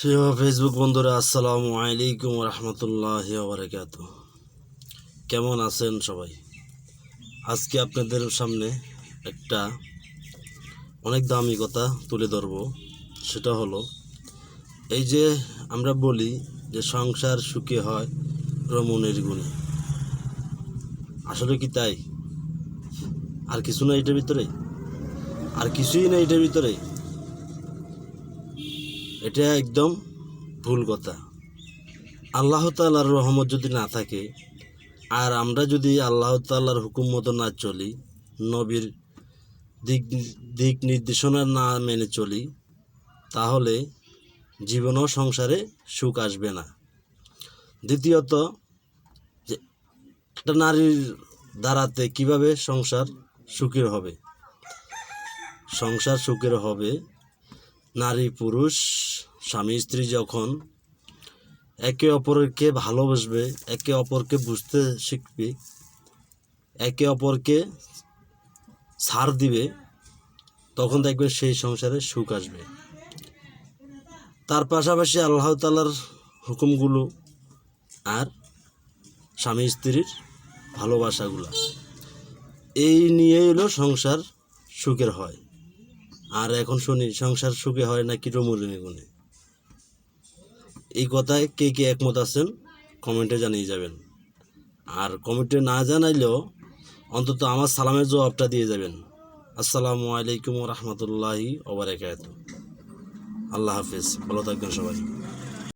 Facebook বন্ধুরা, আসসালামু আলাইকুম রহমতুল্লাহ বারকাত কেমন আছেন সবাই? আজকে আপনাদের সামনে একটা অনেক দামি কথা তুলে ধরব। সেটা হলো, এই যে আমরা বলি যে সংসার সুখে হয় রমণের গুণে। আসলে কি তাই? আর কিছু না এটার ভিতরে? আর কিছুই না এটার ভিতরে? এটা একদম ভুল কথা। আল্লাহ তাল্লাহর রহমত যদি না থাকে, আর আমরা যদি আল্লাহ তাল্লাহর হুকুম মতো না চলি, নবীর দিক দিক নির্দেশনা না মেনে চলি, তাহলে জীবন ও সংসারে সুখ আসবে না। দ্বিতীয়ত, যে একটা নারীর দ্বারাতে কীভাবে সংসার সুখের হবে? সংসার সুখের হবে নারী, পুরুষ, স্বামী, স্ত্রী যখন একে অপরকে ভালোবাসবে, একে অপরকে বুঝতে শিখবে, একে অপরকে ছাড় দিবে, তখন দেখবে সেই সংসারে সুখ আসবে। তার পাশাপাশি আল্লাহ তালার হুকুমগুলো আর স্বামী, স্ত্রীর ভালোবাসাগুলো। এই নিয়ে এলো সংসার সুখের হয়। আর এখন শুনি, সংসার সুখে হয় নাকি রমুরিনে গুণে এই কথায় কে কে একমত আছেন, কমেন্টে জানিয়ে যাবেন। আর কমেন্টে না জানাইলেও অন্তত আমার সালামের জবাবটা দিয়ে যাবেন। আসসালামু আলাইকুম রহমতুল্লাহি ওবরাকাত আল্লাহ হাফিজ, ভালো থাকবেন সবাই।